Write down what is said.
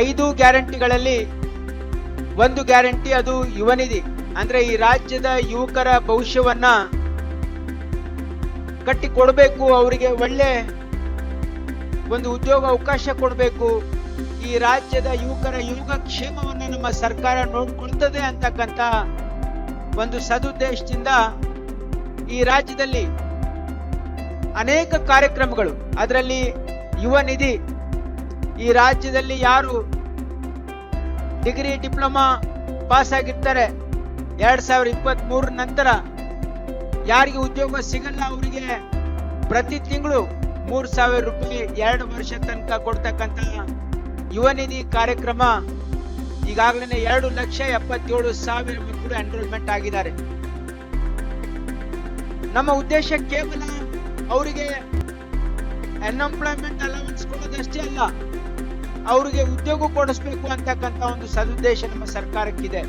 ಐದು ಗ್ಯಾರಂಟಿಗಳಲ್ಲಿ, ಒಂದು ಗ್ಯಾರಂಟಿ ಅದು ಯುವ ನಿಧಿ ಅಂದ್ರೆ ಈ ರಾಜ್ಯದ ಯುವಕರ ಭವಿಷ್ಯವನ್ನ ಕಟ್ಟಿ ಕೊಡಬೇಕು ಅವರಿಗೆ ಒಳ್ಳೆ ಒಂದು ಉದ್ಯೋಗ ಅವಕಾಶ ಕೊಡಬೇಕು. ಈ ರಾಜ್ಯದ ಯುವಕರ ಯುವಕ ಕ್ಷೇಮವನ್ನು ನಮ್ಮ ಸರ್ಕಾರ ನೋಡ್ಕೊಳ್ತದೆ ಅಂತಕ್ಕಂತ ಒಂದು ಸದುದ್ದೇಶದಿಂದ ಈ ರಾಜ್ಯದಲ್ಲಿ ಅನೇಕ ಕಾರ್ಯಕ್ರಮಗಳು. ಅದರಲ್ಲಿ ಯುವ ನಿಧಿ ಈ ರಾಜ್ಯದಲ್ಲಿ ಯಾರು ಡಿಗ್ರಿ, ಡಿಪ್ಲೊಮಾ ಪಾಸ್ ಆಗಿರ್ತಾರೆ ಎರಡ್ ಸಾವಿರ ಇಪ್ಪತ್ತ್ ಮೂರ ನಂತರ ಯಾರಿಗೆ ಉದ್ಯೋಗ ಸಿಗಲ್ಲ ಅವರಿಗೆ ಪ್ರತಿ ತಿಂಗಳು ಮೂರ್ ಸಾವಿರ ರೂಪಾಯಿ ಎರಡು ವರ್ಷ ತನಕ ಕೊಡ್ತಕ್ಕಂತಹ ಯುವ ನಿಧಿ ಕಾರ್ಯಕ್ರಮ ಈಗಾಗಲೇ ಎರಡು ಲಕ್ಷ ಎಪ್ಪತ್ತೇಳು ಸಾವಿರ ಮಕ್ಕಳು ಎನ್ರೋಲ್ಮೆಂಟ್ ಆಗಿದ್ದಾರೆ. ನಮ್ಮ ಉದ್ದೇಶ ಕೇವಲ ಅವರಿಗೆ ಅನ್ಎಂಪ್ಲಾಯ್ಮೆಂಟ್ ಅಲವೆನ್ಸ್ ಕೊಡೋದಷ್ಟೇ ಅಲ್ಲ ಅವರಿಗೆ ಉದ್ಯೋಗ ಕೊಡಿಸ್ಬೇಕು ಅಂತಕ್ಕಂತ ಒಂದು ಸದುದ್ದೇಶ ನಮ್ಮ ಸರ್ಕಾರಕ್ಕಿದೆ.